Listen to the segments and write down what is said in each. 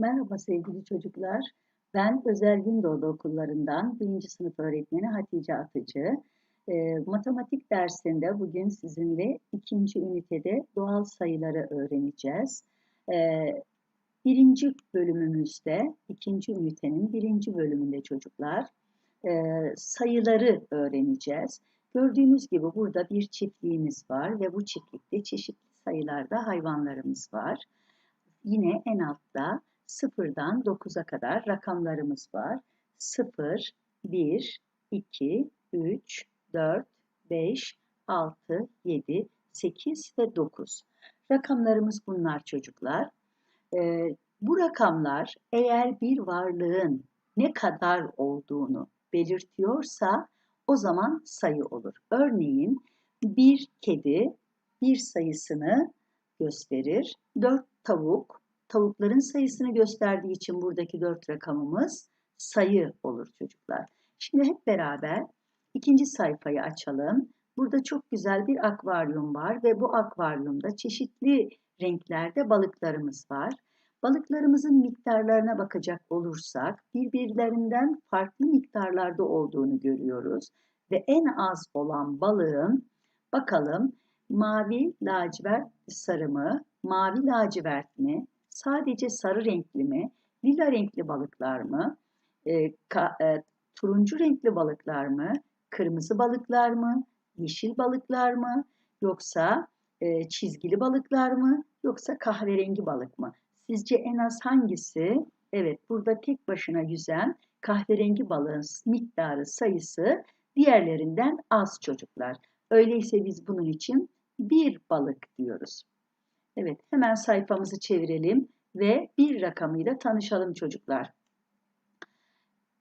Merhaba sevgili çocuklar. Ben Özel Gündoğdu okullarından 1. sınıf öğretmeni Hatice Atıcı. E, matematik dersinde bugün sizinle ikinci ünitede doğal sayıları öğreneceğiz. E, birinci bölümümüzde, ikinci ünitenin birinci bölümünde çocuklar e, sayıları öğreneceğiz. Gördüğünüz gibi burada bir çiftliğimiz var ve bu çiftlikte çeşitli sayılarda hayvanlarımız var. Yine en altta sıfırdan 9'a kadar rakamlarımız var. 0, 1, 2, 3, 4, 5, 6, 7, 8 ve 9. Rakamlarımız bunlar çocuklar. Ee, bu rakamlar eğer bir varlığın ne kadar olduğunu belirtiyorsa o zaman sayı olur. Örneğin bir kedi bir sayısını gösterir. Dört tavuk tavukların sayısını gösterdiği için buradaki dört rakamımız sayı olur çocuklar. Şimdi hep beraber ikinci sayfayı açalım. Burada çok güzel bir akvaryum var ve bu akvaryumda çeşitli renklerde balıklarımız var. Balıklarımızın miktarlarına bakacak olursak birbirlerinden farklı miktarlarda olduğunu görüyoruz. Ve en az olan balığın bakalım mavi, lacivert, sarı mı, mavi lacivert mi, sadece sarı renkli mi, lila renkli balıklar mı, e, ka, e, turuncu renkli balıklar mı, kırmızı balıklar mı, yeşil balıklar mı, yoksa e, çizgili balıklar mı, yoksa kahverengi balık mı? Sizce en az hangisi? Evet, burada tek başına yüzen kahverengi balığın miktarı sayısı diğerlerinden az çocuklar. Öyleyse biz bunun için bir balık diyoruz. Evet, hemen sayfamızı çevirelim ve bir rakamıyla tanışalım çocuklar.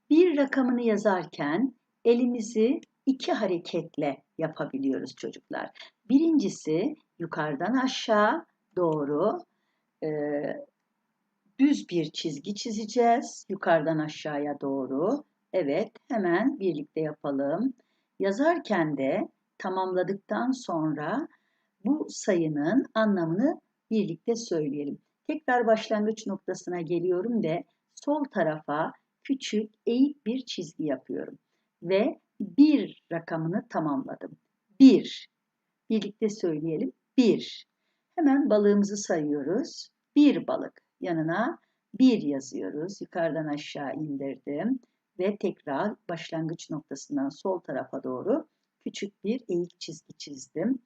Bir rakamını yazarken elimizi iki hareketle yapabiliyoruz çocuklar. Birincisi yukarıdan aşağı doğru e, düz bir çizgi çizeceğiz. Yukarıdan aşağıya doğru. Evet, hemen birlikte yapalım. Yazarken de tamamladıktan sonra bu sayının anlamını birlikte söyleyelim. Tekrar başlangıç noktasına geliyorum ve sol tarafa küçük eğik bir çizgi yapıyorum. Ve bir rakamını tamamladım. Bir. Birlikte söyleyelim. Bir. Hemen balığımızı sayıyoruz. Bir balık. Yanına bir yazıyoruz. Yukarıdan aşağı indirdim. Ve tekrar başlangıç noktasından sol tarafa doğru küçük bir eğik çizgi çizdim.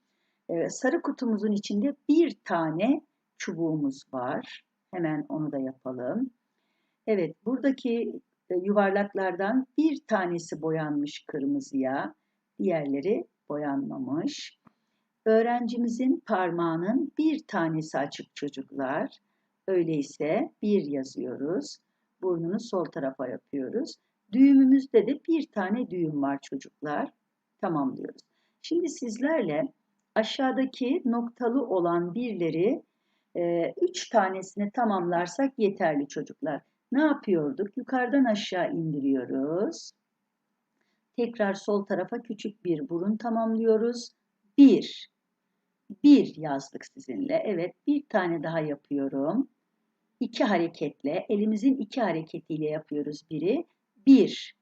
Ee, sarı kutumuzun içinde bir tane çubuğumuz var. Hemen onu da yapalım. Evet, buradaki e, yuvarlaklardan bir tanesi boyanmış kırmızıya, diğerleri boyanmamış. Öğrencimizin parmağının bir tanesi açık çocuklar. Öyleyse bir yazıyoruz. Burnunu sol tarafa yapıyoruz. Düğümümüzde de bir tane düğüm var çocuklar. Tamamlıyoruz. Şimdi sizlerle aşağıdaki noktalı olan birleri e, üç tanesini tamamlarsak yeterli çocuklar. Ne yapıyorduk? Yukarıdan aşağı indiriyoruz. Tekrar sol tarafa küçük bir burun tamamlıyoruz. Bir. Bir yazdık sizinle. Evet bir tane daha yapıyorum. İki hareketle, elimizin iki hareketiyle yapıyoruz biri. Bir.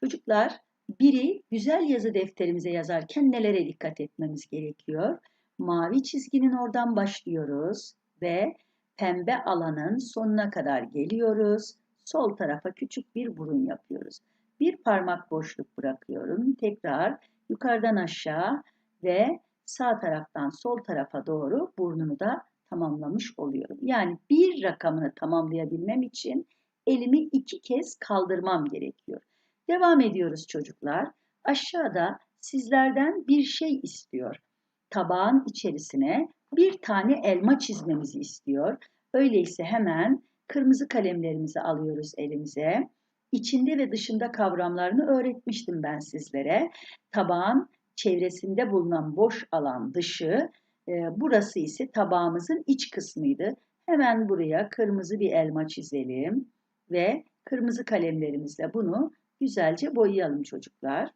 Çocuklar biri güzel yazı defterimize yazarken nelere dikkat etmemiz gerekiyor? Mavi çizginin oradan başlıyoruz ve pembe alanın sonuna kadar geliyoruz. Sol tarafa küçük bir burun yapıyoruz. Bir parmak boşluk bırakıyorum. Tekrar yukarıdan aşağı ve sağ taraftan sol tarafa doğru burnunu da tamamlamış oluyorum. Yani bir rakamını tamamlayabilmem için elimi iki kez kaldırmam gerekiyor. Devam ediyoruz çocuklar. Aşağıda sizlerden bir şey istiyor. Tabağın içerisine bir tane elma çizmemizi istiyor. Öyleyse hemen kırmızı kalemlerimizi alıyoruz elimize. İçinde ve dışında kavramlarını öğretmiştim ben sizlere. Tabağın çevresinde bulunan boş alan dışı, e, burası ise tabağımızın iç kısmıydı. Hemen buraya kırmızı bir elma çizelim ve kırmızı kalemlerimizle bunu güzelce boyayalım çocuklar.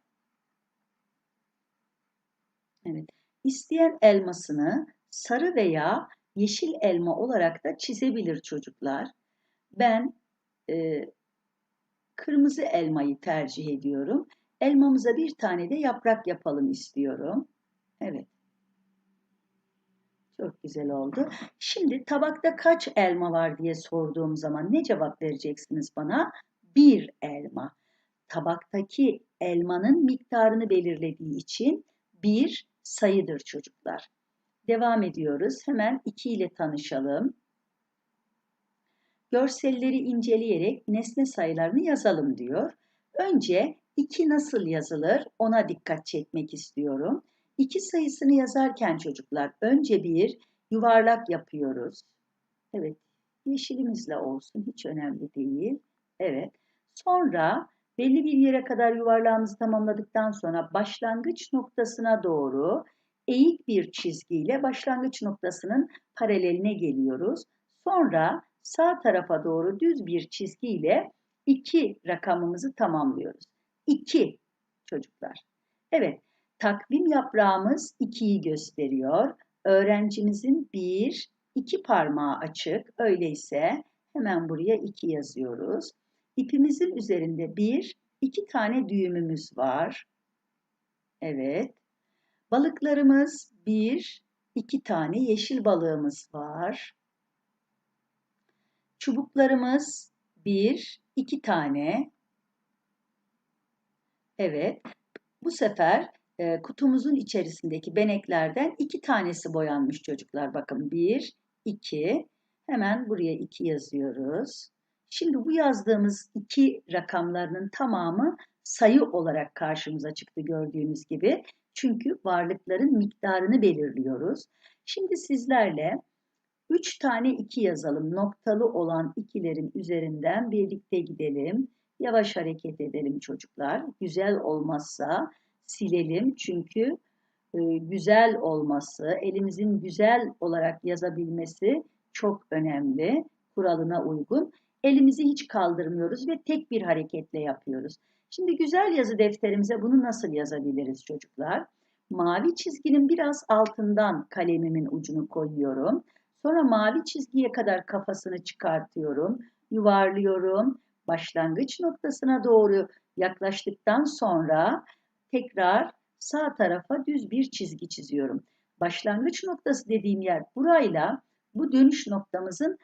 Evet. İsteyen elmasını sarı veya yeşil elma olarak da çizebilir çocuklar. Ben e, kırmızı elmayı tercih ediyorum. Elmamıza bir tane de yaprak yapalım istiyorum. Evet. Çok güzel oldu. Şimdi tabakta kaç elma var diye sorduğum zaman ne cevap vereceksiniz bana? Bir elma. Tabaktaki elmanın miktarını belirlediği için bir sayıdır çocuklar. Devam ediyoruz. Hemen 2 ile tanışalım. Görselleri inceleyerek nesne sayılarını yazalım diyor. Önce 2 nasıl yazılır ona dikkat çekmek istiyorum. 2 sayısını yazarken çocuklar önce bir yuvarlak yapıyoruz. Evet yeşilimizle olsun hiç önemli değil. Evet sonra belli bir yere kadar yuvarlağımızı tamamladıktan sonra başlangıç noktasına doğru eğik bir çizgiyle başlangıç noktasının paraleline geliyoruz. Sonra sağ tarafa doğru düz bir çizgiyle 2 rakamımızı tamamlıyoruz. 2 çocuklar. Evet, takvim yaprağımız 2'yi gösteriyor. Öğrencimizin 1, 2 parmağı açık. Öyleyse hemen buraya 2 yazıyoruz. İpimizin üzerinde 1, 2 tane düğümümüz var. Evet. Balıklarımız 1, 2 tane yeşil balığımız var. Çubuklarımız 1, 2 tane. Evet. Bu sefer e, kutumuzun içerisindeki beneklerden iki tanesi boyanmış çocuklar. Bakın 1, 2. Hemen buraya 2 yazıyoruz. Şimdi bu yazdığımız iki rakamlarının tamamı sayı olarak karşımıza çıktı gördüğünüz gibi. Çünkü varlıkların miktarını belirliyoruz. Şimdi sizlerle 3 tane 2 yazalım. Noktalı olan ikilerin üzerinden birlikte gidelim. Yavaş hareket edelim çocuklar. Güzel olmazsa silelim. Çünkü e, güzel olması, elimizin güzel olarak yazabilmesi çok önemli. Kuralına uygun. Elimizi hiç kaldırmıyoruz ve tek bir hareketle yapıyoruz. Şimdi güzel yazı defterimize bunu nasıl yazabiliriz çocuklar? Mavi çizginin biraz altından kalemimin ucunu koyuyorum. Sonra mavi çizgiye kadar kafasını çıkartıyorum, yuvarlıyorum. Başlangıç noktasına doğru yaklaştıktan sonra tekrar sağ tarafa düz bir çizgi çiziyorum. Başlangıç noktası dediğim yer burayla bu dönüş noktamızın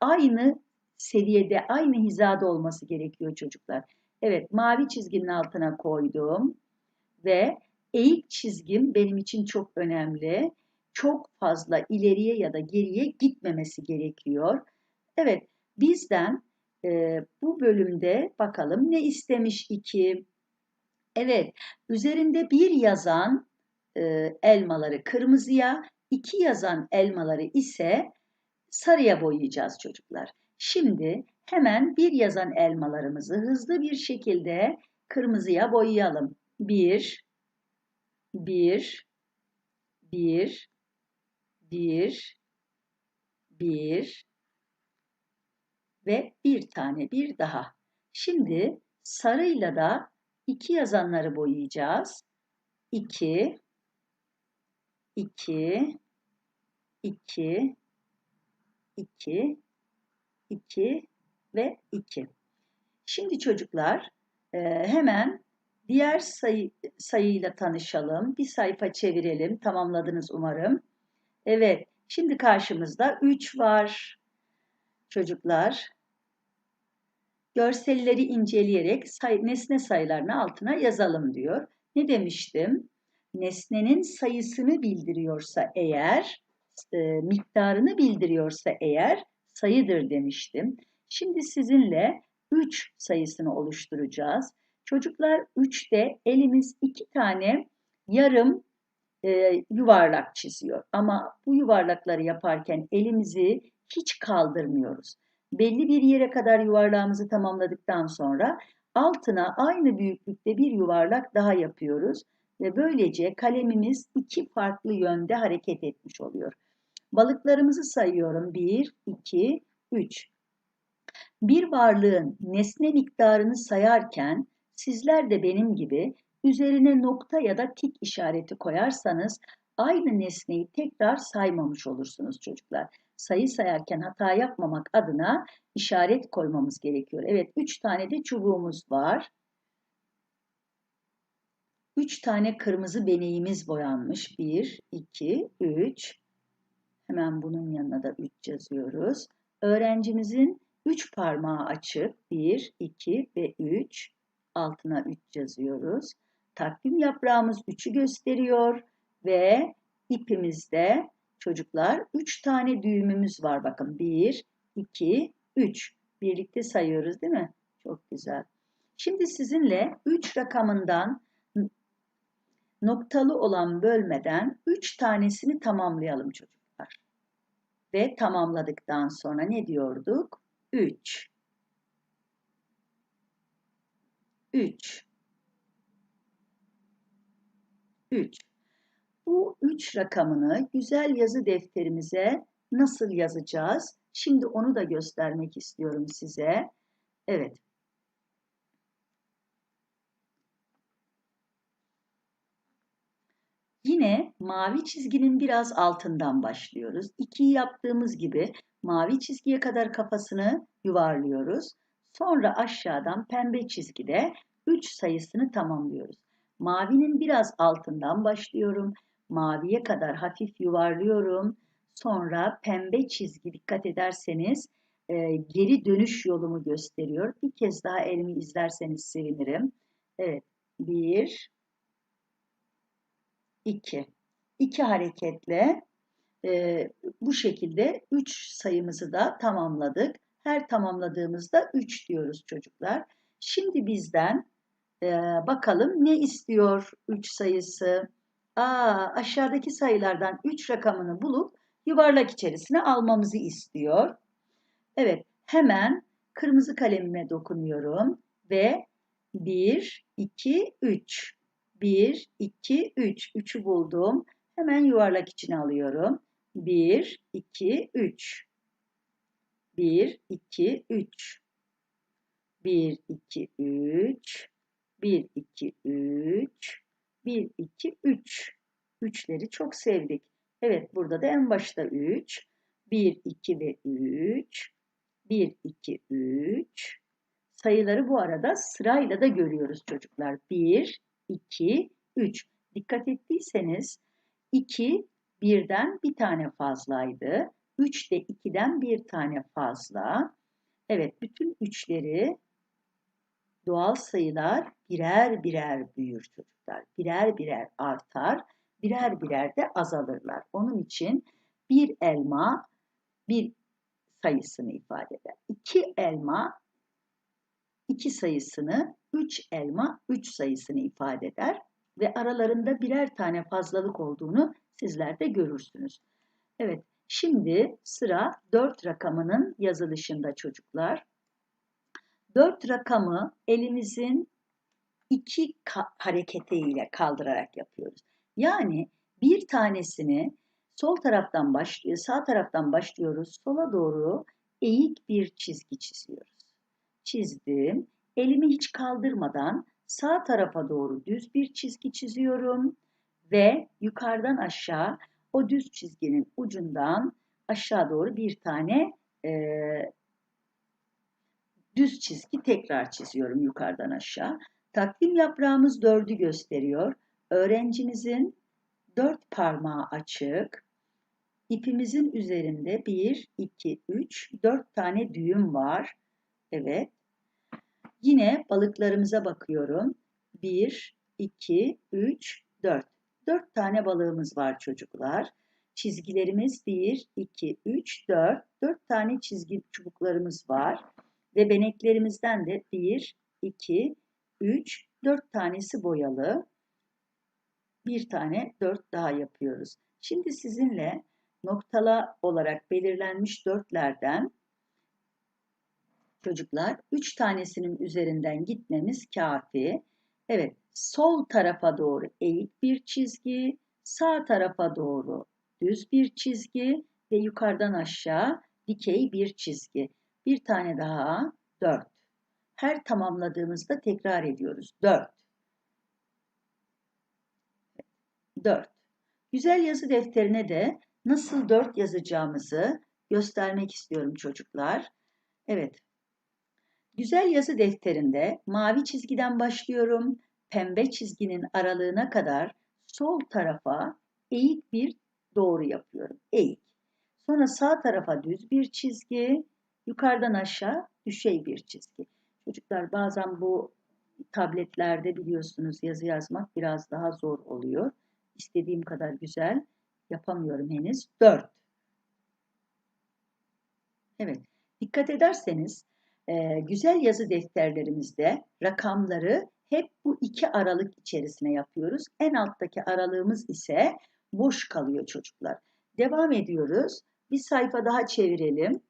aynı seviyede, aynı hizada olması gerekiyor çocuklar. Evet, mavi çizginin altına koydum ve eğik çizgim benim için çok önemli. Çok fazla ileriye ya da geriye gitmemesi gerekiyor. Evet, bizden e, bu bölümde bakalım ne istemiş iki. Evet, üzerinde bir yazan e, elmaları kırmızıya, iki yazan elmaları ise sarıya boyayacağız çocuklar. Şimdi hemen bir yazan elmalarımızı hızlı bir şekilde kırmızıya boyayalım. Bir, bir, bir, bir, bir ve bir tane bir daha. Şimdi sarıyla da iki yazanları boyayacağız. İki, iki, iki, iki, 2 ve 2. Şimdi çocuklar e, hemen diğer sayı, sayıyla tanışalım. Bir sayfa çevirelim. Tamamladınız umarım. Evet, şimdi karşımızda 3 var çocuklar. Görselleri inceleyerek say, nesne sayılarını altına yazalım diyor. Ne demiştim? Nesnenin sayısını bildiriyorsa eğer, e, miktarını bildiriyorsa eğer sayıdır demiştim. Şimdi sizinle 3 sayısını oluşturacağız. Çocuklar 3'te elimiz 2 tane yarım e, yuvarlak çiziyor. Ama bu yuvarlakları yaparken elimizi hiç kaldırmıyoruz. Belli bir yere kadar yuvarlağımızı tamamladıktan sonra altına aynı büyüklükte bir yuvarlak daha yapıyoruz ve böylece kalemimiz iki farklı yönde hareket etmiş oluyor. Balıklarımızı sayıyorum. 1, 2, 3. Bir varlığın nesne miktarını sayarken sizler de benim gibi üzerine nokta ya da tik işareti koyarsanız aynı nesneyi tekrar saymamış olursunuz çocuklar. Sayı sayarken hata yapmamak adına işaret koymamız gerekiyor. Evet 3 tane de çubuğumuz var. 3 tane kırmızı beneğimiz boyanmış. 1, 2, 3. Hemen bunun yanına da 3 yazıyoruz. Öğrencimizin 3 parmağı açık. 1, 2 ve 3. Altına 3 yazıyoruz. Takvim yaprağımız 3'ü gösteriyor ve ipimizde çocuklar 3 tane düğümümüz var. Bakın 1, 2, 3. Birlikte sayıyoruz değil mi? Çok güzel. Şimdi sizinle 3 rakamından noktalı olan bölmeden 3 tanesini tamamlayalım çocuklar. Ve tamamladıktan sonra ne diyorduk? 3. 3. 3. Bu 3 rakamını güzel yazı defterimize nasıl yazacağız? Şimdi onu da göstermek istiyorum size. Evet. Yine mavi çizginin biraz altından başlıyoruz. 2'yi yaptığımız gibi mavi çizgiye kadar kafasını yuvarlıyoruz. Sonra aşağıdan pembe çizgide 3 sayısını tamamlıyoruz. Mavinin biraz altından başlıyorum. Maviye kadar hafif yuvarlıyorum. Sonra pembe çizgi dikkat ederseniz e, geri dönüş yolumu gösteriyor. Bir kez daha elimi izlerseniz sevinirim. Evet. Bir, iki. İki hareketle e, bu şekilde üç sayımızı da tamamladık. Her tamamladığımızda üç diyoruz çocuklar. Şimdi bizden e, bakalım ne istiyor üç sayısı? Aa, aşağıdaki sayılardan üç rakamını bulup yuvarlak içerisine almamızı istiyor. Evet, hemen kırmızı kalemime dokunuyorum ve 1, 2, 3. 1, 2, 3. 3'ü buldum. Hemen yuvarlak içine alıyorum. 1, 2, 3. 1, 2, 3. 1, 2, 3. 1, 2, 3. 1, 2, 3. Üçleri çok sevdik. Evet burada da en başta 3. 1, 2 ve 3. 1, 2, 3. Sayıları bu arada sırayla da görüyoruz çocuklar. 1, 2, 3. Dikkat ettiyseniz 2 birden bir tane fazlaydı. 3 de 2'den bir tane fazla. Evet bütün üçleri doğal sayılar birer birer büyür çocuklar. Birer birer artar, birer birer de azalırlar. Onun için bir elma bir sayısını ifade eder. İki elma iki sayısını, üç elma üç sayısını ifade eder ve aralarında birer tane fazlalık olduğunu sizler de görürsünüz. Evet, şimdi sıra dört rakamının yazılışında çocuklar. Dört rakamı elimizin iki ka hareketiyle kaldırarak yapıyoruz. Yani bir tanesini sol taraftan başlıyor, sağ taraftan başlıyoruz, sola doğru eğik bir çizgi çiziyoruz. Çizdim. Elimi hiç kaldırmadan sağ tarafa doğru düz bir çizgi çiziyorum ve yukarıdan aşağı o düz çizginin ucundan aşağı doğru bir tane e, düz çizgi tekrar çiziyorum yukarıdan aşağı. Takvim yaprağımız dördü gösteriyor. Öğrencimizin dört parmağı açık. İpimizin üzerinde bir, iki, üç, dört tane düğüm var. Evet. Yine balıklarımıza bakıyorum. Bir, iki, üç, dört. Dört tane balığımız var çocuklar. Çizgilerimiz bir, iki, üç, dört. Dört tane çizgi çubuklarımız var. Ve beneklerimizden de bir, iki, üç, dört tanesi boyalı. Bir tane dört daha yapıyoruz. Şimdi sizinle noktala olarak belirlenmiş dörtlerden çocuklar üç tanesinin üzerinden gitmemiz kafi. Evet sol tarafa doğru eğik bir çizgi, sağ tarafa doğru düz bir çizgi ve yukarıdan aşağı dikey bir çizgi. Bir tane daha dört. Her tamamladığımızda tekrar ediyoruz. Dört. Dört. Güzel yazı defterine de nasıl 4 yazacağımızı göstermek istiyorum çocuklar. Evet. Güzel yazı defterinde mavi çizgiden başlıyorum. Pembe çizginin aralığına kadar sol tarafa eğik bir doğru yapıyorum. Eğik. Sonra sağ tarafa düz bir çizgi, yukarıdan aşağı düşey bir çizgi. Çocuklar bazen bu tabletlerde biliyorsunuz yazı yazmak biraz daha zor oluyor. İstediğim kadar güzel yapamıyorum henüz. 4. Evet. Dikkat ederseniz e, güzel yazı defterlerimizde rakamları hep bu iki aralık içerisine yapıyoruz. En alttaki aralığımız ise boş kalıyor çocuklar. Devam ediyoruz. Bir sayfa daha çevirelim.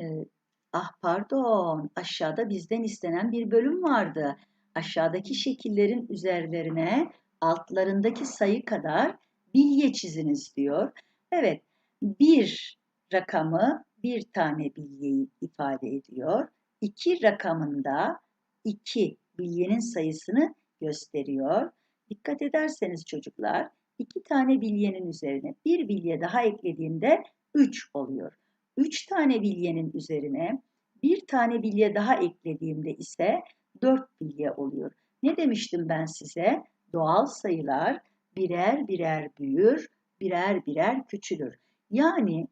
Ee, ah pardon aşağıda bizden istenen bir bölüm vardı. Aşağıdaki şekillerin üzerlerine altlarındaki sayı kadar bilye çiziniz diyor. Evet bir rakamı bir tane bilyeyi ifade ediyor. İki rakamında iki bilyenin sayısını gösteriyor. Dikkat ederseniz çocuklar iki tane bilyenin üzerine bir bilye daha eklediğimde 3 oluyor. 3 tane bilyenin üzerine bir tane bilye daha eklediğimde ise 4 bilye oluyor. Ne demiştim ben size? Doğal sayılar birer birer büyür, birer birer küçülür. Yani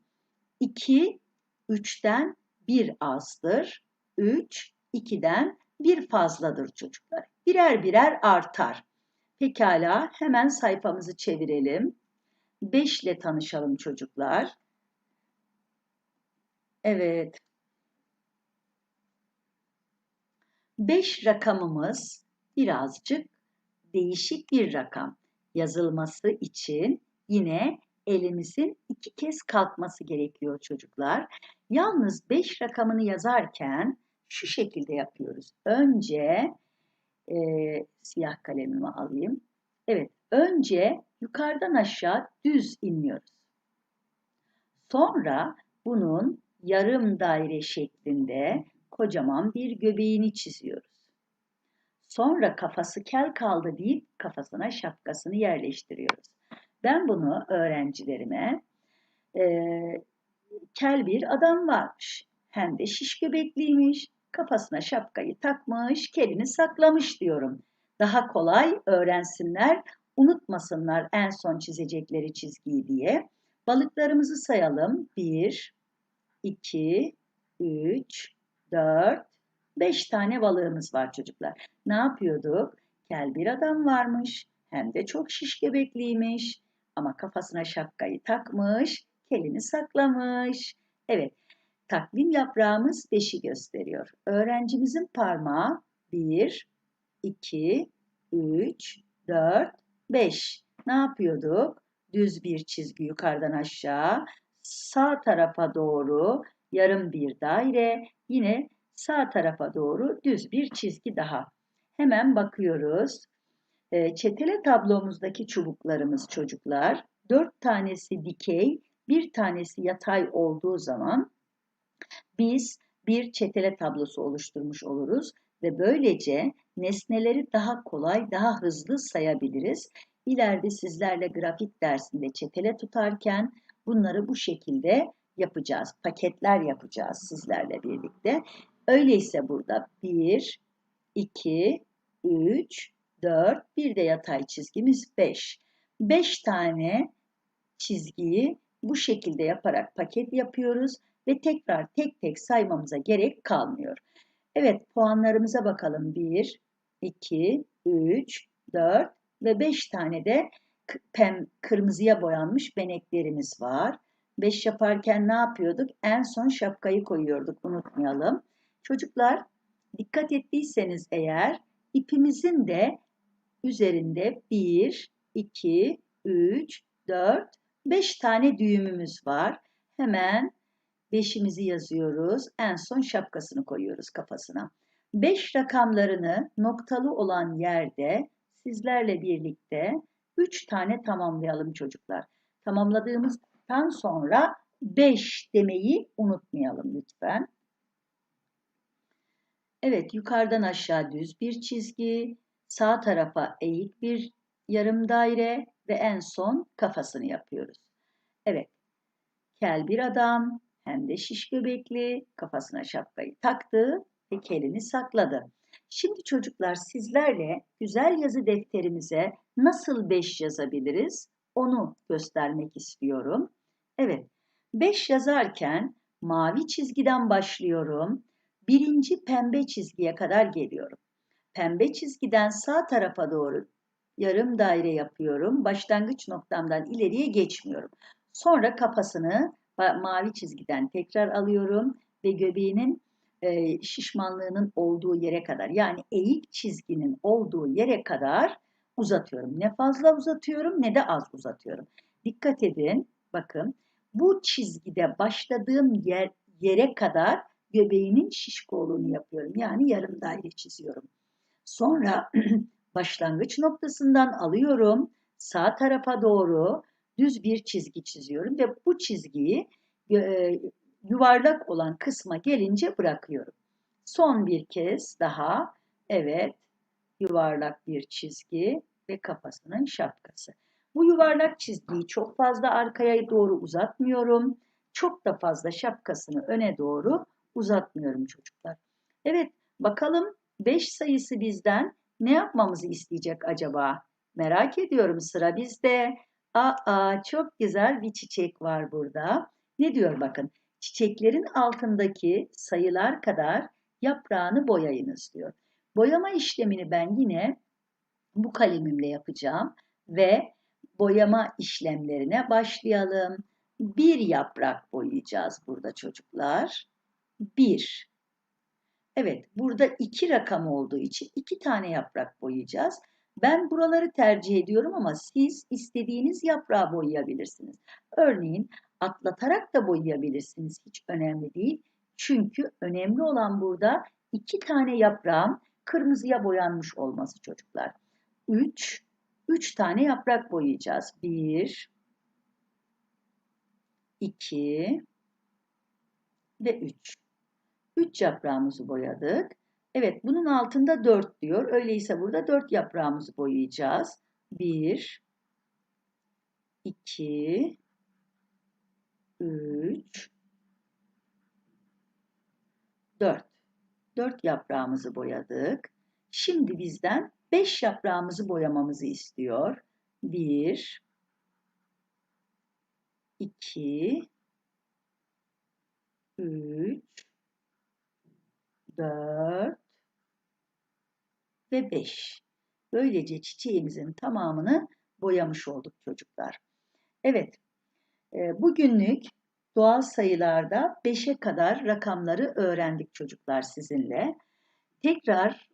2 3'ten 1 azdır. 3 2'den 1 fazladır çocuklar. Birer birer artar. Pekala hemen sayfamızı çevirelim. 5 ile tanışalım çocuklar. Evet. 5 rakamımız birazcık değişik bir rakam. Yazılması için yine elimizin iki kez kalkması gerekiyor çocuklar. Yalnız 5 rakamını yazarken şu şekilde yapıyoruz. Önce e, siyah kalemimi alayım. Evet, önce yukarıdan aşağı düz iniyoruz. Sonra bunun yarım daire şeklinde kocaman bir göbeğini çiziyoruz. Sonra kafası kel kaldı deyip kafasına şapkasını yerleştiriyoruz. Ben bunu öğrencilerime e, kel bir adam varmış. Hem de şiş göbekliymiş kafasına şapkayı takmış, kelini saklamış diyorum. Daha kolay öğrensinler, unutmasınlar en son çizecekleri çizgiyi diye. Balıklarımızı sayalım. 1, 2, 3, 4, 5 tane balığımız var çocuklar. Ne yapıyorduk? Kel bir adam varmış. Hem de çok şiş göbekliymiş. Ama kafasına şapkayı takmış, kelini saklamış. Evet, Takvim yaprağımız 5'i gösteriyor. Öğrencimizin parmağı 1, 2, 3, 4, 5. Ne yapıyorduk? Düz bir çizgi yukarıdan aşağı, sağ tarafa doğru yarım bir daire, yine sağ tarafa doğru düz bir çizgi daha. Hemen bakıyoruz. Ee, çetele tablomuzdaki çubuklarımız çocuklar, 4 tanesi dikey, bir tanesi yatay olduğu zaman biz bir çetele tablosu oluşturmuş oluruz ve böylece nesneleri daha kolay, daha hızlı sayabiliriz. İleride sizlerle grafik dersinde çetele tutarken bunları bu şekilde yapacağız. Paketler yapacağız sizlerle birlikte. Öyleyse burada 1, 2, 3, 4, bir de yatay çizgimiz 5. 5 tane çizgiyi bu şekilde yaparak paket yapıyoruz ve tekrar tek tek saymamıza gerek kalmıyor. Evet puanlarımıza bakalım. 1, 2, 3, 4 ve 5 tane de pem, kırmızıya boyanmış beneklerimiz var. 5 yaparken ne yapıyorduk? En son şapkayı koyuyorduk unutmayalım. Çocuklar dikkat ettiyseniz eğer ipimizin de üzerinde 1, 2, 3, 4, 5 tane düğümümüz var. Hemen Beşimizi yazıyoruz. En son şapkasını koyuyoruz kafasına. Beş rakamlarını noktalı olan yerde sizlerle birlikte üç tane tamamlayalım çocuklar. Tamamladığımızdan sonra beş demeyi unutmayalım lütfen. Evet yukarıdan aşağı düz bir çizgi, sağ tarafa eğik bir yarım daire, ve en son kafasını yapıyoruz. Evet. Kel bir adam hem de şiş göbekli kafasına şapkayı taktı ve kelini sakladı. Şimdi çocuklar sizlerle güzel yazı defterimize nasıl 5 yazabiliriz onu göstermek istiyorum. Evet 5 yazarken mavi çizgiden başlıyorum. Birinci pembe çizgiye kadar geliyorum. Pembe çizgiden sağ tarafa doğru yarım daire yapıyorum. Başlangıç noktamdan ileriye geçmiyorum. Sonra kafasını mavi çizgiden tekrar alıyorum ve göbeğinin e, şişmanlığının olduğu yere kadar yani eğik çizginin olduğu yere kadar uzatıyorum. Ne fazla uzatıyorum ne de az uzatıyorum. Dikkat edin bakın bu çizgide başladığım yer, yere kadar göbeğinin şişko yapıyorum. Yani yarım daire çiziyorum. Sonra başlangıç noktasından alıyorum. Sağ tarafa doğru düz bir çizgi çiziyorum ve bu çizgiyi e, yuvarlak olan kısma gelince bırakıyorum. Son bir kez daha evet yuvarlak bir çizgi ve kafasının şapkası. Bu yuvarlak çizgiyi çok fazla arkaya doğru uzatmıyorum. Çok da fazla şapkasını öne doğru uzatmıyorum çocuklar. Evet bakalım 5 sayısı bizden ne yapmamızı isteyecek acaba? Merak ediyorum sıra bizde. Aa çok güzel bir çiçek var burada. Ne diyor bakın. Çiçeklerin altındaki sayılar kadar yaprağını boyayınız diyor. Boyama işlemini ben yine bu kalemimle yapacağım ve boyama işlemlerine başlayalım. Bir yaprak boyayacağız burada çocuklar. Bir. Evet, burada iki rakam olduğu için iki tane yaprak boyayacağız. Ben buraları tercih ediyorum ama siz istediğiniz yaprağı boyayabilirsiniz. Örneğin atlatarak da boyayabilirsiniz. Hiç önemli değil. Çünkü önemli olan burada iki tane yaprağın kırmızıya boyanmış olması çocuklar. Üç, üç tane yaprak boyayacağız. Bir, iki ve üç. Üç yaprağımızı boyadık. Evet bunun altında 4 diyor. Öyleyse burada 4 yaprağımızı boyayacağız. 1 2 3 4 4 yaprağımızı boyadık. Şimdi bizden 5 yaprağımızı boyamamızı istiyor. 1 2 3 4 ve 5. Böylece çiçeğimizin tamamını boyamış olduk çocuklar. Evet, e, bugünlük doğal sayılarda 5'e kadar rakamları öğrendik çocuklar sizinle. Tekrar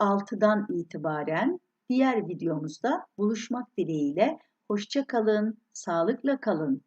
6'dan e, itibaren diğer videomuzda buluşmak dileğiyle. Hoşça kalın, sağlıkla kalın.